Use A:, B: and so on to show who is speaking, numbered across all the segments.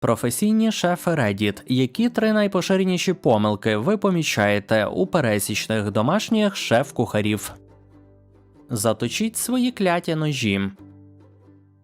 A: Професійні шефи Reddit. Які три найпоширеніші помилки ви помічаєте у пересічних домашніх шеф-кухарів? Заточіть свої кляті ножі.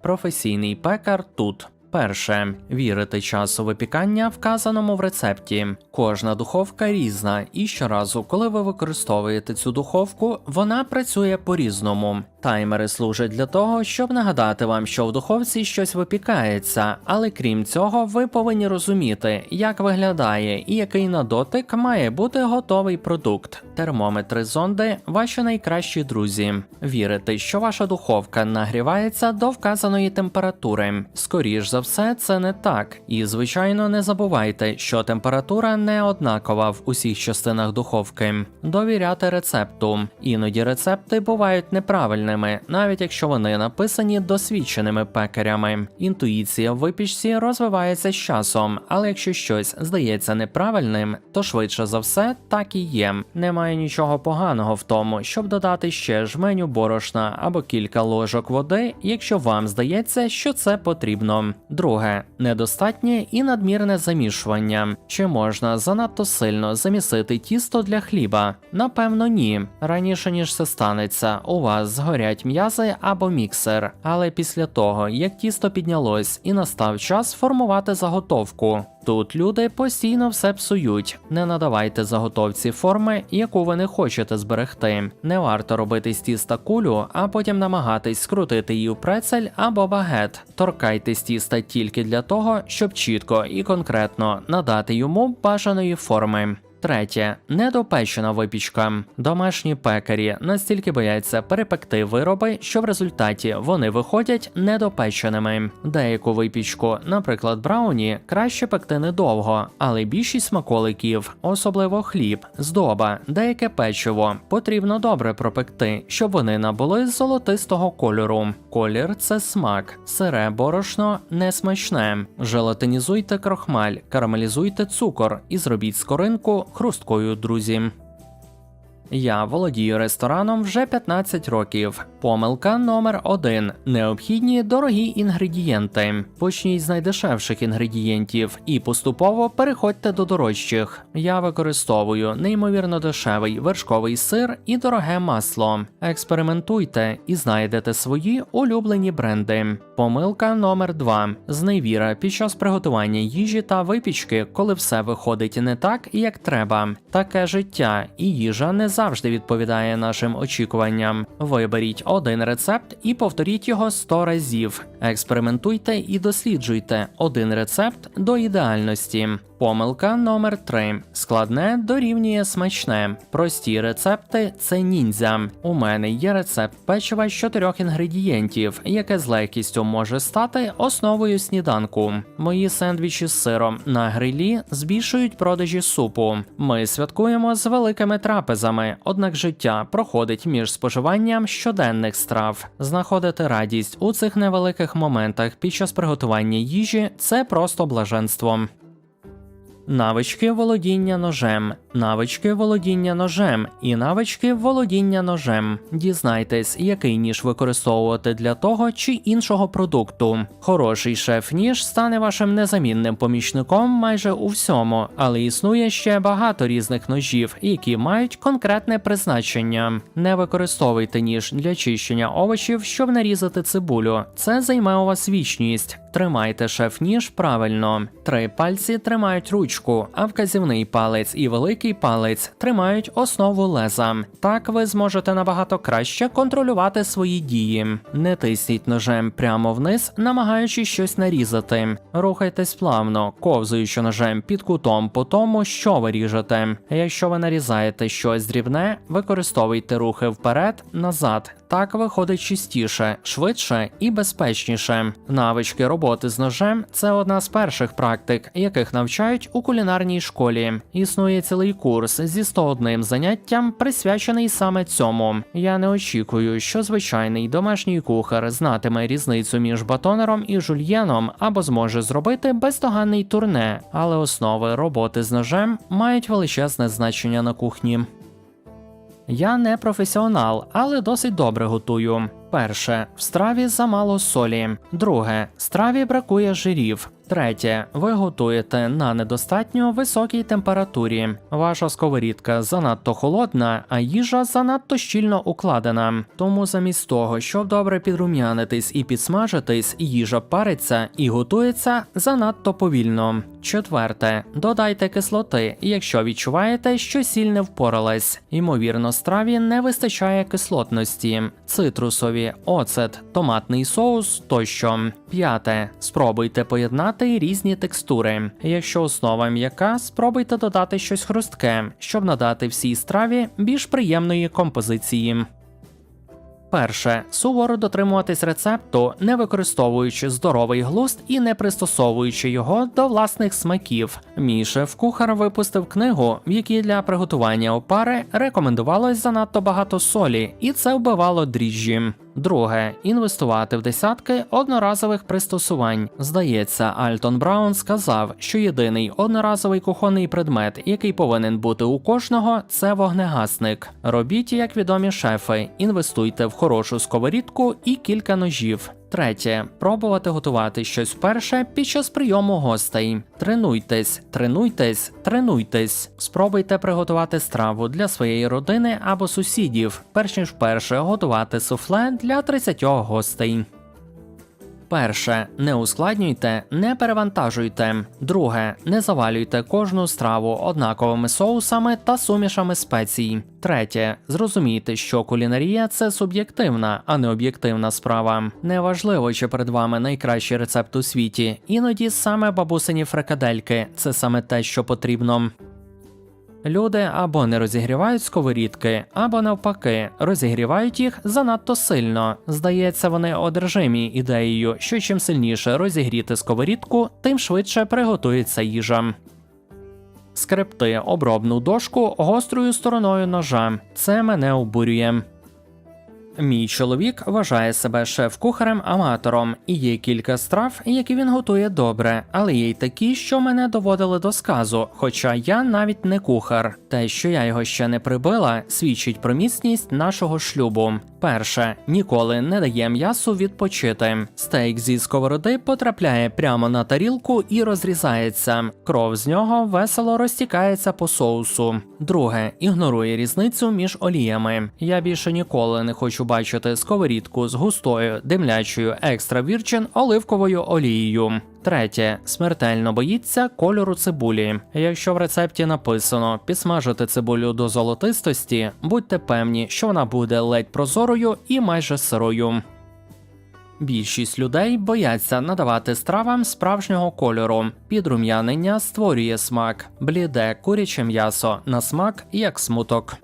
A: Професійний пекар тут. Перше. Вірити часу випікання, вказаному в рецепті. Кожна духовка різна, і щоразу, коли ви використовуєте цю духовку, вона працює по-різному. Таймери служать для того, щоб нагадати вам, що в духовці щось випікається, але крім цього, ви повинні розуміти, як виглядає і який на дотик має бути готовий продукт. Термометри зонди ваші найкращі друзі. Вірите, що ваша духовка нагрівається до вказаної температури. Скоріш за все, це не так. І звичайно, не забувайте, що температура не однакова в усіх частинах духовки. Довіряти рецепту. Іноді рецепти бувають неправильними, навіть якщо вони написані досвідченими пекарями. Інтуїція в випічці розвивається з часом, але якщо щось здається неправильним, то швидше за все так і є. Немає нічого поганого в тому, щоб додати ще жменю борошна або кілька ложок води, якщо вам здається, що це потрібно. Друге недостатнє і надмірне замішування. Чи можна занадто сильно замісити тісто для хліба? Напевно, ні. Раніше ніж це станеться, у вас згорять м'язи або міксер. Але після того, як тісто піднялось і настав час формувати заготовку. Тут люди постійно все псують. Не надавайте заготовці форми, яку ви не хочете зберегти. Не варто робити з тіста кулю, а потім намагатись скрутити її в прецель або багет. Торкайтесь тіста тільки для того, щоб чітко і конкретно надати йому бажаної форми. Третє недопечена випічка. Домашні пекарі настільки бояться перепекти вироби, що в результаті вони виходять недопеченими. Деяку випічку, наприклад, брауні, краще пекти недовго, але більшість смаколиків, особливо хліб, здоба, деяке печиво, потрібно добре пропекти, щоб вони набули золотистого кольору. Колір це смак, сире борошно не смачне. Желатинізуйте крохмаль, карамелізуйте цукор і зробіть скоринку хрусткою, друзі. Я володію рестораном вже 15 років. Помилка номер 1 необхідні дорогі інгредієнти. Почніть з найдешевших інгредієнтів і поступово переходьте до дорожчих. Я використовую неймовірно дешевий вершковий сир і дороге масло. Експериментуйте і знайдете свої улюблені бренди. Помилка номер 2 зневіра під час приготування їжі та випічки, коли все виходить не так, як треба. Таке життя і їжа не завжди відповідає нашим очікуванням. Виберіть один рецепт і повторіть його 100 разів. Експериментуйте і досліджуйте один рецепт до ідеальності. Помилка номер 3 складне дорівнює смачне. Прості рецепти це ніндзя. У мене є рецепт печива з чотирьох інгредієнтів, яке з легкістю може стати основою сніданку. Мої сендвічі з сиром на грилі збільшують продажі супу. Ми святкуємо з великими трапезами, однак життя проходить між споживанням щоденних страв. Знаходити радість у цих невеликих моментах під час приготування їжі це просто блаженство. Навички володіння ножем, навички володіння ножем і навички володіння ножем. Дізнайтесь, який ніж використовувати для того чи іншого продукту. Хороший шеф-ніж стане вашим незамінним помічником майже у всьому, але існує ще багато різних ножів, які мають конкретне призначення. Не використовуйте ніж для чищення овочів, щоб нарізати цибулю. Це займе у вас вічність. Тримайте шеф-ніж правильно. Три пальці тримають ручку, а вказівний палець і великий палець тримають основу леза. Так ви зможете набагато краще контролювати свої дії. Не тисніть ножем прямо вниз, намагаючись щось нарізати. Рухайтесь плавно, ковзуючи ножем під кутом по тому, що ви ріжете. Якщо ви нарізаєте щось дрібне, використовуйте рухи вперед, назад. Так виходить чистіше, швидше і безпечніше. Навички роботи з ножем це одна з перших практик, яких навчають у кулінарній школі. Існує цілий курс зі 101 заняттям, присвячений саме цьому. Я не очікую, що звичайний домашній кухар знатиме різницю між батонером і жульєном або зможе зробити бездоганний турне, але основи роботи з ножем мають величезне значення на кухні. Я не професіонал, але досить добре готую. Перше. В страві замало солі. Друге. Страві бракує жирів. Третє. Ви готуєте на недостатньо високій температурі. Ваша сковорідка занадто холодна, а їжа занадто щільно укладена. Тому замість того, щоб добре підрум'янитись і підсмажитись, їжа париться і готується занадто повільно. Четверте. Додайте кислоти, якщо відчуваєте, що сіль не впоралась. Ймовірно, страві не вистачає кислотності, цитрусові, оцет, томатний соус тощо. П'яте. Спробуйте поєднати різні текстури. Якщо основа м'яка, спробуйте додати щось хрустке, щоб надати всій страві більш приємної композиції. Перше суворо дотримуватись рецепту, не використовуючи здоровий глузд і не пристосовуючи його до власних смаків. Мій шеф-кухар випустив книгу, в якій для приготування опари рекомендувалось занадто багато солі, і це вбивало дріжджі. Друге інвестувати в десятки одноразових пристосувань. Здається, Альтон Браун сказав, що єдиний одноразовий кухонний предмет, який повинен бути у кожного, це вогнегасник. Робіть, як відомі шефи, інвестуйте в хорошу сковорідку і кілька ножів. Третє пробувати готувати щось вперше під час прийому гостей. Тренуйтесь, тренуйтесь, тренуйтесь. Спробуйте приготувати страву для своєї родини або сусідів, перш ніж вперше готувати суфле для 30 гостей. Перше, не ускладнюйте, не перевантажуйте. Друге, не завалюйте кожну страву однаковими соусами та сумішами спецій. Третє, зрозумійте, що кулінарія це суб'єктивна, а не об'єктивна справа. Неважливо, чи перед вами найкращий рецепт у світі. Іноді саме бабусині фрикадельки це саме те, що потрібно. Люди або не розігрівають сковорідки, або навпаки, розігрівають їх занадто сильно. Здається, вони одержимі ідеєю, що чим сильніше розігріти сковорідку, тим швидше приготується їжа. Скрепти обробну дошку гострою стороною ножа. Це мене обурює. Мій чоловік вважає себе шеф-кухарем-аматором, і є кілька страв, які він готує добре, але є й такі, що мене доводили до сказу, хоча я навіть не кухар. Те, що я його ще не прибила, свідчить про міцність нашого шлюбу. Перше, ніколи не дає м'ясу відпочити. Стейк зі сковороди потрапляє прямо на тарілку і розрізається. Кров з нього весело розтікається по соусу. Друге, ігнорує різницю між оліями. Я більше ніколи не хочу бачити сковорідку з густою, димлячою екстра вірчин оливковою олією. Третє смертельно боїться кольору цибулі. Якщо в рецепті написано підсмажити цибулю до золотистості, будьте певні, що вона буде ледь прозорою і майже сирою. Більшість людей бояться надавати стравам справжнього кольору. Підрум'янення створює смак, бліде куряче м'ясо на смак як смуток.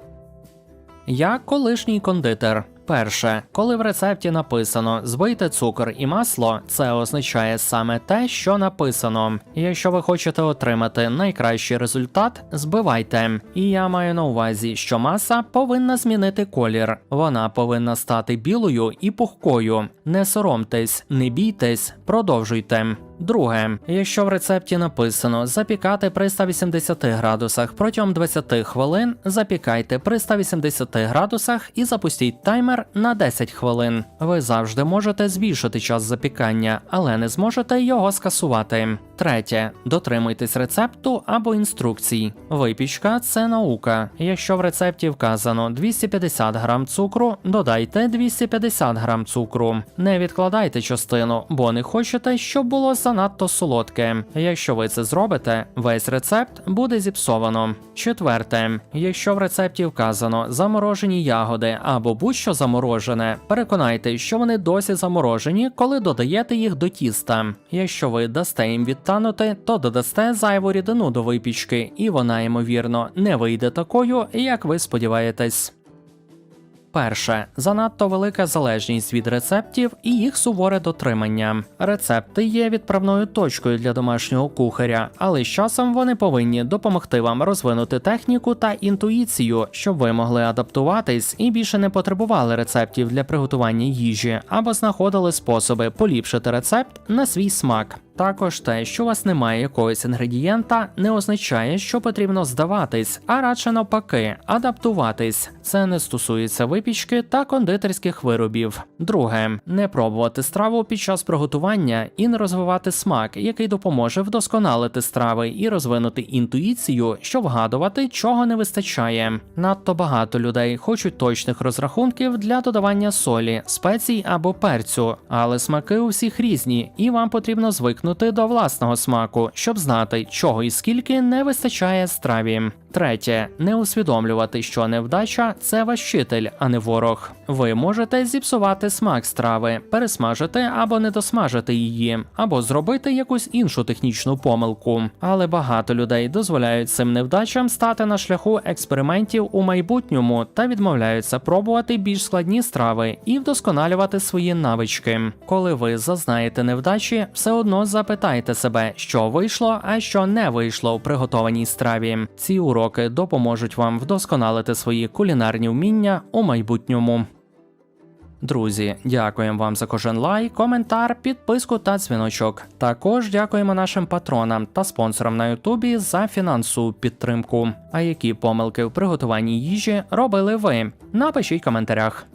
A: Я колишній кондитер. Перше, коли в рецепті написано збийте цукор і масло, це означає саме те, що написано. Якщо ви хочете отримати найкращий результат, збивайте. І я маю на увазі, що маса повинна змінити колір. Вона повинна стати білою і пухкою. Не соромтесь, не бійтесь, продовжуйте. Друге, якщо в рецепті написано запікати при 180 градусах протягом 20 хвилин, запікайте при 180 градусах і запустіть таймер на 10 хвилин. Ви завжди можете збільшити час запікання, але не зможете його скасувати. Третє, дотримуйтесь рецепту або інструкцій. Випічка це наука. Якщо в рецепті вказано 250 грам цукру, додайте 250 грам цукру. Не відкладайте частину, бо не хочете, щоб було занадто солодке. Якщо ви це зробите, весь рецепт буде зіпсовано. Четверте, якщо в рецепті вказано заморожені ягоди або будь-що заморожене, переконайте, що вони досі заморожені, коли додаєте їх до тіста. Якщо ви дасте їм відтанути, то додасте зайву рідину до випічки, і вона, ймовірно, не вийде такою, як ви сподіваєтесь. Перше, занадто велика залежність від рецептів і їх суворе дотримання. Рецепти є відправною точкою для домашнього кухаря, але з часом вони повинні допомогти вам розвинути техніку та інтуїцію, щоб ви могли адаптуватись і більше не потребували рецептів для приготування їжі або знаходили способи поліпшити рецепт на свій смак. Також те, що у вас немає якогось інгредієнта, не означає, що потрібно здаватись, а радше навпаки, адаптуватись. Це не стосується випічки та кондитерських виробів. Друге, не пробувати страву під час приготування і не розвивати смак, який допоможе вдосконалити страви і розвинути інтуїцію, щоб вгадувати, чого не вистачає. Надто багато людей хочуть точних розрахунків для додавання солі, спецій або перцю, але смаки у всіх різні, і вам потрібно звикнути до власного смаку, щоб знати, чого і скільки не вистачає страві. Третє, не усвідомлювати, що невдача це ваш вчитель, а не ворог. Ви можете зіпсувати смак страви, пересмажити або недосмажити її, або зробити якусь іншу технічну помилку. Але багато людей дозволяють цим невдачам стати на шляху експериментів у майбутньому та відмовляються пробувати більш складні страви і вдосконалювати свої навички. Коли ви зазнаєте невдачі, все одно запитайте себе, що вийшло, а що не вийшло у приготованій страві. Ці уроки допоможуть вам вдосконалити свої кулінарні вміння у майбутньому. Друзі, дякуємо вам за кожен лайк, коментар, підписку та дзвіночок. Також дякуємо нашим патронам та спонсорам на Ютубі за фінансову підтримку. А які помилки в приготуванні їжі робили ви? Напишіть в коментарях.